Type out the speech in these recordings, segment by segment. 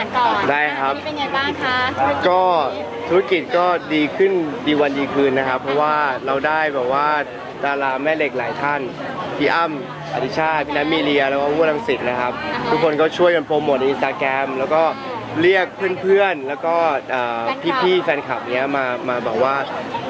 ารก่อนได้ครับ อันนี้เป็นไงบ้างคะก็ธุรกิจก็ดีขึ้นดีวันดีคืนนะครับ เพราะว่าเราได้แบบว่าดาราแม่เหล็กหลายท่าน พี่อ้ำอดิชาติพี่นัทมีเรียแล้วก็วุ้นรังสิตนะครับ ทุกคนก็ช่วยกันโปรโมทในอินสตาแกรมแล้วก็เรียกเพื่อนๆ แล้วก็เอ่อพี่ๆแฟนคลับเนี้ยมามาบอกว่า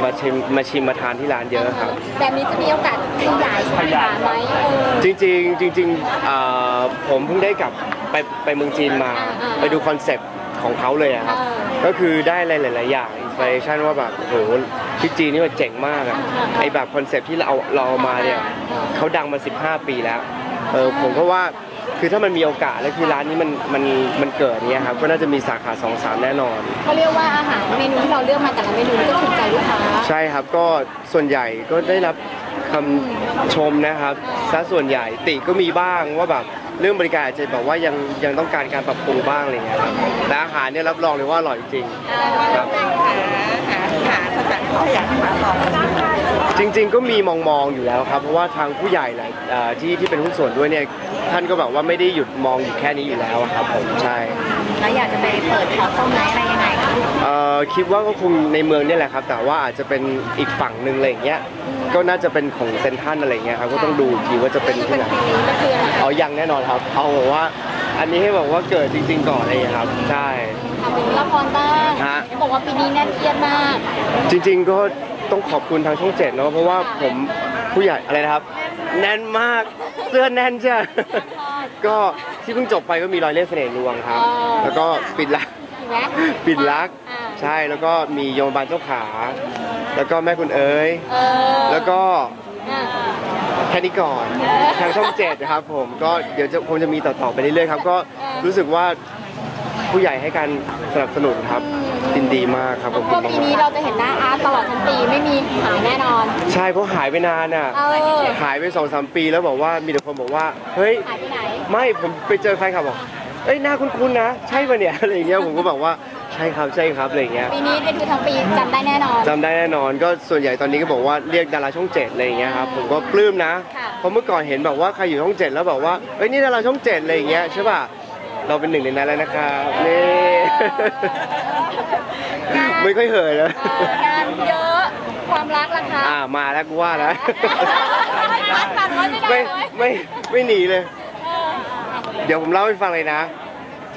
มาชิมมาชิมมาทานที่ร้านเยอะครับ แบบนี้จะมีโอกาสขยายสาขาไหมเออ จริงๆจริงๆเอ่อผมเพิ่งได้กลับ ไปไปเมืองจีนมาอ่าๆไปดูคอนเซปต์ของเขาเลยอะครับเออก็คือได้อะไรหลาย ๆ อย่างอินสปิเรชันว่าแบบโหที่จีนนี่มันเจ๋งมากอะอ่าๆไอแบบคอนเซปต์ที่เราเอาเราเอามาเนี่ยอ่าๆเขาดังมา 15 ปีแล้วเออผมก็ว่าคือถ้ามันมีโอกาสแล้วคือร้านนี้มันมันมันเกิดเนี่ยครับก็น่าจะมีสาขา2อสามแน่นอนเขาเรียกว่าอาหารเมนูที่เราเลือกมาแต่ละเมนูก็ถูกใจลูกค้าใช่ครับก็ส่วนใหญ่ก็ได้รับคำชมนะครับซะส่วนใหญ่ติก็มีบ้างว่าแบบ เรื่องบริการอาจจะแบบว่ายังยังต้องการการปรับปรุงบ้างอะไรเงี้ยครับแต่อาหารเนี่ยรับรองเลยว่าอร่อยจริงครับหาหาสถานที่อยากหาต่อจริง ๆ ก็มีมองมองๆอยู่แล้วครับเพราะว่าทางผู้ใหญ่หลายเอ่อที่ที่เป็นหุ้นส่วนด้วยเนี่ยท่านก็แบบว่าไม่ได้หยุดมองอยู่แค่นี้อยู่แล้วครับผมใช่ แล้วอยากจะไปเปิดขอส้มไหมอะไรยังไงคะ เอ่อคิดว่าก็คงในเมืองเนี่ยแหละครับ แต่ว่าอาจจะเป็นอีกฝั่งหนึ่งอะไรอย่างเงี้ย ก็น่าจะเป็นของเซนทรันอะไรอย่างเงี้ยครับก็ต้องดูอีกทีว่าจะเป็นที่ไหนปีนี้ก็คืออะไรเอายังแน่นอนครับ เอาแบบว่า อันนี้ให้บอกว่าเกิดจริง ๆ ก่อนอะไรอย่างเงี้ยครับใช่ ทำเป็นละครบ้างฮะเขาบอกว่าปีนี้แน่นเครียดมาก จริง ๆ ก็ต้องขอบคุณทางช่องเจ็ดเนาะเพราะว่าผมผู้ใหญ่อะไรนะครับ แน่นมากเสื้อแน่นใช่ ก็ที่เพิ่งจบไปก็มีรอยเล่ห์เสน่ห์ลวงครับ อ๋อ แล้วก็ปิดรักถูกไหมปิดรักอ่า ใช่แล้วก็มีโยมบาลเจ้าขา แล้วก็แม่คุณเอ๋ยเออแล้วก็อ่าแค่นี้ก่อนเออทางช่องเจ็ดนะครับ ผมก็เดี๋ยวจะคงจะมีต่อๆไปเรื่อยๆครับก็เออรู้สึกว่าผู้ใหญ่ให้การสนับสนุนครับยินดีมากครับขอบเพคุณราะมาปีนี้กเราจะเห็นหน้าอาร์ตตลอดทั้งปีไม่มีหายแน่นอน ๆใช่เพราะหายไปนานอะ เออหายไปสองสามปีแล้วบอกว่ามีแต่คนบอกว่า เฮ้ย หายไปไหน ไม่ผมไปเจอใครครับบอกเอ้ยหน้าคุ้นๆนะ ใช่ปะเนี่ย อะไรอย่างเงี้ยผมก็บอกว่าใช่ครับใช่ครับอะไรอย่างเงี้ยปีนี้ได้ดูทั้งปีจำได้แน่นอน จำได้แน่นอนก็ส่วนใหญ่ตอนนี้ก็บอกว่าเรียกดาราช่องเจ็ดอะไรอย่างเงี้ยครับผมก็ปลื้มนะ ค่ะเพราะเมื่อก่อนเห็นแบบว่าใครอยู่ช่องเจ็ดแล้วบอกว่าเอ้ยนี่ดาราช่องเจ็ดอะไรอย่างเงี้ยใช่ป่ะเราเป็นหนึ่งในนั้นแล้วนะครับนี่ไม่ค่อยเหยนะเอองานเยอะความรักล่ะคะอ่ามาแล้วกูว่าแล้ว รักกันไว้ไม่ได้ไม่เลยไม่ไม่หนีเลยเออเดี๋ยวผมเล่าให้ฟังเลยนะ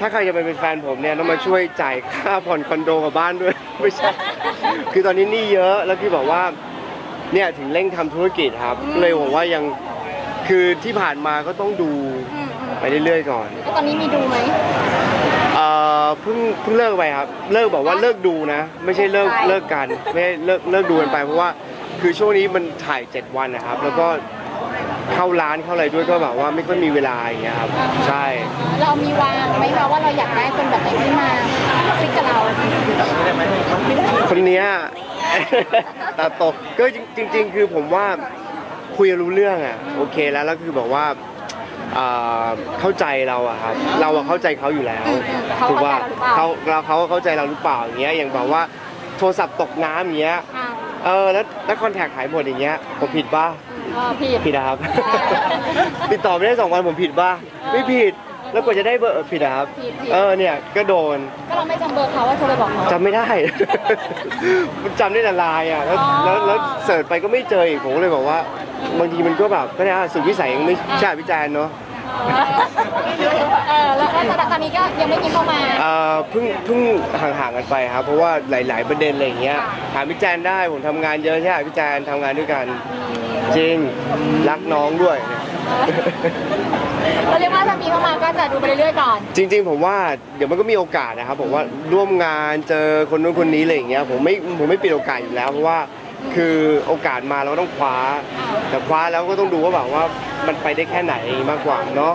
ถ้าใครจะไปเป็นแฟนผมเนี่ยต้องมาช่วยจ่ายค่าผ่อนคอนโดกับบ้านด้วย ไม่ใช่ คือตอนนี้หนี่เยอะแล้วคือบอกว่าเนี่ยถึงเร่งทำธุรกิจครับก็เลยบอกว่ายังคือที่ผ่านมาก็ต้องดูอืมอืมไปเรื่อยๆก่อนแล้วตอนนี้มีดูไหม เอ่อเพิ่งเพิ่งเลิกไปครับ เลิกบอกว่าเลิกดูนะ ไม่ใช่เลิกใช่เลิกกันไม่ใช่เลิกเลิกดูกันไปเพราะว่าคือช่วงนี้มันถ่าย 7 วันนะครับ แล้วก็เข้าร้านเข้าอะไรด้วยก็แบบว่าไม่ค่อยมีเวลาอย่างเงี้ยครับใช่เรา มีวางไหมคะว่าเราอยากได้คนแบบไหนที่มาฟิกกับเราคนเนี้ย ตาโตก็จริง ๆ คือผมว่าคุยกันรู้เรื่องอะโอเคแล้วแล้วคือแบบว่าอ่าเข้าใจเราอะครับเราอะเข้าใจเขาอยู่แล้วเขาถูกเข้าใจว่าเราหรือเปล่าเขาเราเขาเข้าใจเราหรือเปล่าอย่างเงี้ยอย่างแบบว่าโทรศัพท์ตกน้ำอย่างเงี้ยอ่าเออแล้วแล้วคอนแทคหายหมดอย่างเงี้ยผมผิดป่ะเออผิดผิดนะครับติดต่อไม่ได้สองวันผมผิดป่ะไม่ผิด แล้วกว่าจะได้เบอร์เออผิดนะครับ ผิดผิด เออเนี่ยก็โดนก็เราไม่จำเบอร์เขาว่าโทรไปบอกเขา จำไม่ได้มันจำได้แต่ไลายอะแล้วอ๋อแล้วแล้วเสิร์ชไปก็ไม่เจออีกผมก็เลยบอกว่า บางทีมันก็แบบก็ได้สุดวิสัยยังไม่ใช่วิจารณ์เนาะ เออแล้วแล้วตอนนี้ก็ยังไม่มีเข้ามาเอ่อเพิ่งเพิ่งห่างๆกันไปครับ เพราะว่าหลาย ๆ ประเด็นอะไรอย่างเงี้ยถามพี่แจนได้ผมทำงานเยอะใช่ไหมพี่แจนทำงานด้วยกัน จริงรักน้องด้วย เข้ามาก็จะดูไปเรื่อยๆก่อน จริง ๆ ผมว่าเดี๋ยวมันก็มีโอกาสนะครับผมว่าร่วมงานเจอคนนู้นคนนี้อะไรอย่างเงี้ยผมไม่ผมไม่ปิดโอกาสอยู่แล้วเพราะว่าคือโอกาสมาเราก็ต้องคว้า แต่คว้าแล้วก็ต้องดูว่าแบบว่ามันไปได้แค่ไหนมากกว่าเนาะ